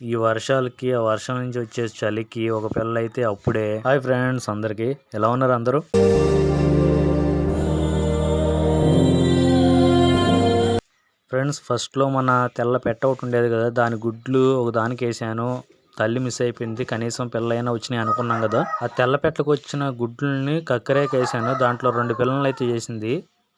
ఈ వర్షాలకి ఆ వర్షం నుంచి వచ్చే చలికి ఒక పిల్ల అయితే అప్పుడే. హాయ్ ఫ్రెండ్స్ అందరికి. ఎలా ఉన్నారు అందరూ? ఫ్రెండ్స్ ఫస్ట్లో మన తెల్ల పెట్ట ఒకటి ఉండేది కదా దాని గుడ్లు ఒక దానికి వేసాను. తల్లి మిస్ అయిపోయింది కనీసం పిల్లలైనా వచ్చినాయి అనుకున్నాం కదా. ఆ తెల్ల పెట్టకు వచ్చిన గుడ్లని కక్కరేకి వేసాను దాంట్లో రెండు పిల్లలు అయితే చేసింది.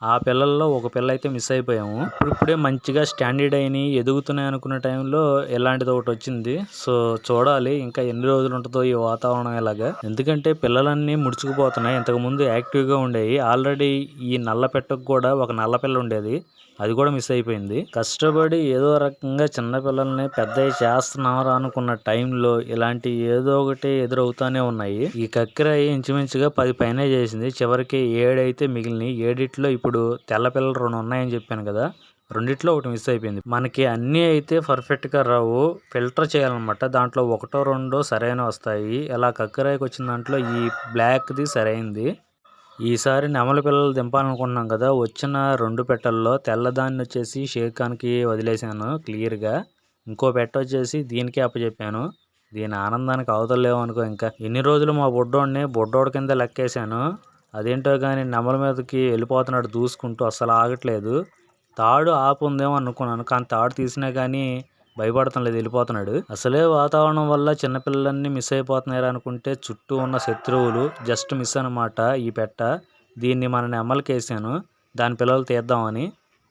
ఆ పిల్లల్లో ఒక పిల్ల అయితే మిస్ అయిపోయాము. ఇప్పుడిప్పుడే మంచిగా స్టాండర్డ్ అయినాయి ఎదుగుతున్నాయి అనుకున్న టైంలో ఇలాంటిది ఒకటి వచ్చింది. సో చూడాలి ఇంకా ఎన్ని రోజులు ఉంటుందో ఈ వాతావరణం ఇలాగా ఎందుకంటే పిల్లలన్నీ ముడుచుకుపోతున్నాయి. ఇంతకుముందు యాక్టివ్గా ఉండేవి. ఆల్రెడీ ఈ నల్ల పెట్టకు కూడా ఒక నల్ల పిల్ల ఉండేది. అది కూడా మిస్ అయిపోయింది. కష్టపడి ఏదో రకంగా చిన్నపిల్లల్ని పెద్ద చేస్తున్నారా అనుకున్న టైంలో ఇలాంటి ఏదో ఒకటి ఎదురవుతానే ఉన్నాయి. ఈ కక్కెర ఇంచుమించుగా పది పైన చేసింది. చివరికి ఏడైతే మిగిలినాయి ఏడిట్లో ఇప్పుడు తెల్ల పిల్లలు రెండు ఉన్నాయని చెప్పాను కదా రెండిట్లో ఒకటి మిస్ అయిపోయింది. మనకి అన్నీ అయితే పర్ఫెక్ట్గా రావు. ఫిల్టర్ చేయాలన్నమాట. దాంట్లో ఒకటో రెండో సరైన వస్తాయి. ఇలా కక్కరాయికి వచ్చిన దాంట్లో ఈ బ్లాక్ది సరైంది. ఈసారి నెమలి పిల్లలు దింపాలనుకుంటున్నాం కదా వచ్చిన రెండు పెట్టల్లో తెల్లదాన్ని వచ్చేసి షేర్ ఖాన్కి వదిలేశాను క్లియర్గా. ఇంకో పెట్ట వచ్చేసి దీనికి అప్పచెప్పాను. దీని ఆనందానికి అవతలేవు అనుకో ఇంకా. ఎన్ని రోజులు మా బుడ్డోడిని బుడ్డోడి కింద లెక్కేశాను. అదేంటో కానీ నెమల మీదకి వెళ్ళిపోతున్నాడు దూసుకుంటూ అస్సలు ఆగట్లేదు. తాడు ఆపుందేమో అనుకున్నాను కానీ తాడు తీసినా కానీ భయపడటం లేదు వెళ్ళిపోతున్నాడు. అసలే వాతావరణం వల్ల చిన్నపిల్లలన్నీ మిస్ అయిపోతున్నారు అనుకుంటే చుట్టూ ఉన్న శత్రువులు జస్ట్ మిస్ అనమాట ఈ పెట్ట. దీన్ని మన నెమ్మలకి వేసాను దాని పిల్లలు తీద్దామని.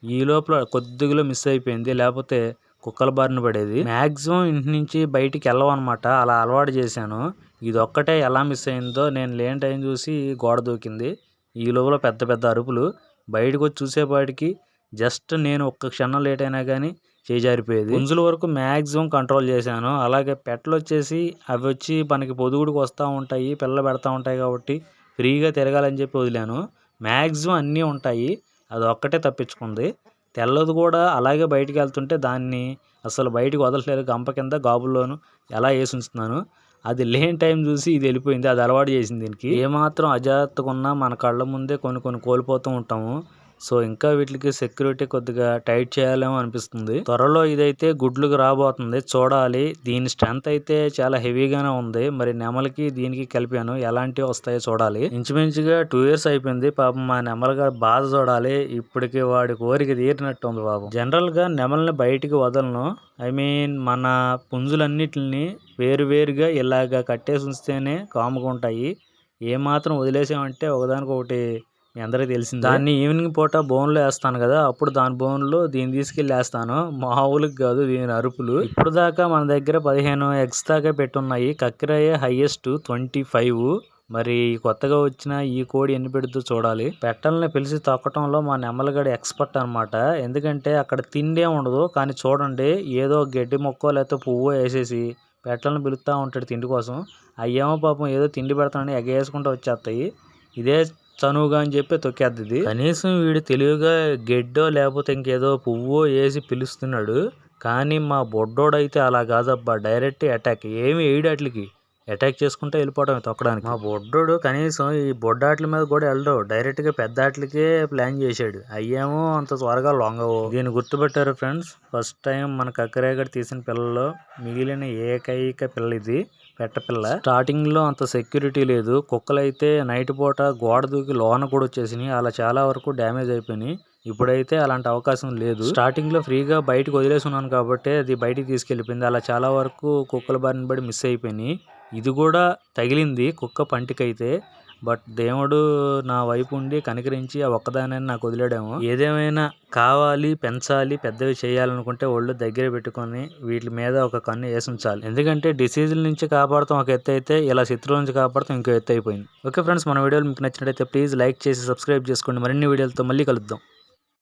ఈ లోపల కొద్దిగా మిస్ అయిపోయింది. లేకపోతే కుక్కల బారిన పడేది. మ్యాక్సిమం ఇంటి నుంచి బయటికి వెళ్ళవన్నమాట. అలా అలవాటు చేశాను. ఇది ఒక్కటే ఎలా మిస్ అయిందో నేను లేని టైం చూసి గోడ దూకింది. ఈ లోపల పెద్ద పెద్ద అరుపులు. బయటకు వచ్చి చూసేపాటికి జస్ట్ నేను ఒక్క క్షణం లేట్ అయినా కానీ చేజారిపోయేది. పుంజుల వరకు మ్యాక్సిమం కంట్రోల్ చేశాను. అలాగే పెట్టలు వచ్చేసి అవి వచ్చి మనకి పొదుగుడికి వస్తూ ఉంటాయి పిల్లలు పెడతా ఉంటాయి కాబట్టి ఫ్రీగా తిరగాలని చెప్పి వదిలాను. మ్యాక్సిమం అన్నీ ఉంటాయి. అది ఒక్కటే తప్పించుకుంది. తెల్లది కూడా అలాగే బయటికి వెళ్తుంటే దాన్ని అసలు బయటికి వదలట్లేదు. గంప కింద గాబుల్లోను ఎలా వేసి ఉంచుతున్నాను. అది లేని టైం చూసి ఇది వెళ్ళిపోయింది. అది అలవాటు చేసింది దీనికి. ఏమాత్రం అజాగ్రత్తగా ఉన్నా మన కళ్ళ ముందే కొన్ని కొన్ని కోల్పోతూ ఉంటాము. సో ఇంకా వీటికి సెక్యూరిటీ కొద్దిగా టైట్ చేయాలేమో అనిపిస్తుంది. త్వరలో ఇదైతే గుడ్లకు రాబోతుంది. చూడాలి. దీని స్ట్రెంత్ అయితే చాలా హెవీగానే ఉంది. మరి నెమలకి దీనికి కలిపాను. ఎలాంటివి వస్తాయో చూడాలి. ఇంచుమించుగా టూ ఇయర్స్ అయిపోయింది. పాపం మా నెమలగా బాధ చూడాలి. ఇప్పటికి వాడి కోరిక తీరినట్టు ఉంది పాపం జనరల్గా నెమల్ని బయటికి వదలను. ఐ మీన్ మన పుంజులన్నిటిని వేరువేరుగా ఇలాగా కట్టేసి ఉంచితేనే కాముగా ఉంటాయి. ఏమాత్రం వదిలేసామంటే ఒకదానికొకటి మీ అందరికీ తెలిసింది. దాన్ని ఈవినింగ్ పూట బోన్లో వేస్తాను కదా అప్పుడు దాని బోన్లో దీన్ని తీసుకెళ్ళి వేస్తాను మామూలుకి కాదు దీని అరుపులు. ఇప్పుడు దాకా మన దగ్గర పదిహేను ఎగ్స్ దాకా పెట్టున్నాయి. కక్కరయ్యే హైయెస్ట్ ట్వంటీ ఫైవ్. మరి కొత్తగా వచ్చిన ఈ కోడి ఎన్ని పెడుతూ చూడాలి. పెట్టల్ని పిలిచి తొక్కటంలో మా నెమ్మలగడ ఎక్స్పర్ట్ అనమాట ఎందుకంటే అక్కడ తిండే ఉండదు. కానీ చూడండి ఏదో గడ్డి మొక్క లేకపోతే పువ్వు వేసేసి పెట్టలను పిలుస్తూ ఉంటాడు తిండి కోసం. అయ్యేమో పాపం ఏదో తిండి పెడతానని ఎగేసుకుంటూ వచ్చేస్తాయి. ఇదే చనువుగా అని చెప్పి తొక్కేద్ది కనీసం వీడు తెలివిగా గెడ్డో లేకపోతే ఇంకేదో పువ్వో వేసి పిలుస్తున్నాడు కానీ మా బొడ్డోడైతే అలా కాదబ్బా. Direct attack. ఏమి వేయడాట్లకి అటాక్ చేసుకుంటే వెళ్ళిపోవడం తొక్కడానికి. మా బొడ్డోడు కనీసం ఈ బొడ్డాట్ల మీద కూడా వెళ్ళడు. డైరెక్ట్గా పెద్ద ఆటలకే ప్లాన్ చేశాడు. అయ్యేమో అంత త్వరగా లొంగవు. దీన్ని గుర్తుపెట్టారు ఫ్రెండ్స్ ఫస్ట్ టైం మన కక్కరేగడ తీసిన పిల్లల్లో మిగిలిన ఏకైక పిల్ల ఇది పెట్టపిల్ల స్టార్టింగ్లో అంత సెక్యూరిటీ లేదు. కుక్కలైతే నైట్ పూట గోడ దూకి లోన కూడా వచ్చేసినాయి. అలా చాలా వరకు డ్యామేజ్ అయిపోయినాయి. ఇప్పుడైతే అలాంటి అవకాశం లేదు. స్టార్టింగ్లో ఫ్రీగా బయటకు వదిలేసి ఉన్నాను కాబట్టి అది బయటికి తీసుకెళ్ళిపోయింది అలా చాలా వరకు కుక్కల బారిన పడి మిస్ అయిపోయినాయి. ఇది కూడా తగిలింది కుక్క పంటికైతే బట్ దేవుడు నా వైపు ఉండి కనికరించి ఆ ఒక్కదానని నాకు వదిలేడేమో. ఏదేమైనా కావాలి పెంచాలి పెద్దవి చేయాలనుకుంటే ఒళ్ళు దగ్గర పెట్టుకొని వీటి మీద ఒక కన్ను వేసి ఉంచాలి ఎందుకంటే డిసీజుల నుంచి కాపాడతాం ఒక ఎత్తు అయితే ఇలా శత్రువుల నుంచి కాపాడతాం ఇంకో ఎత్తు అయిపోయింది. ఓకే ఫ్రెండ్స్ మన వీడియోలు మీకు నచ్చినట్టయితే ప్లీజ్ లైక్ చేసి సబ్స్క్రైబ్ చేసుకోండి. మరిన్ని వీడియోలతో మళ్ళీ కలుద్దాం.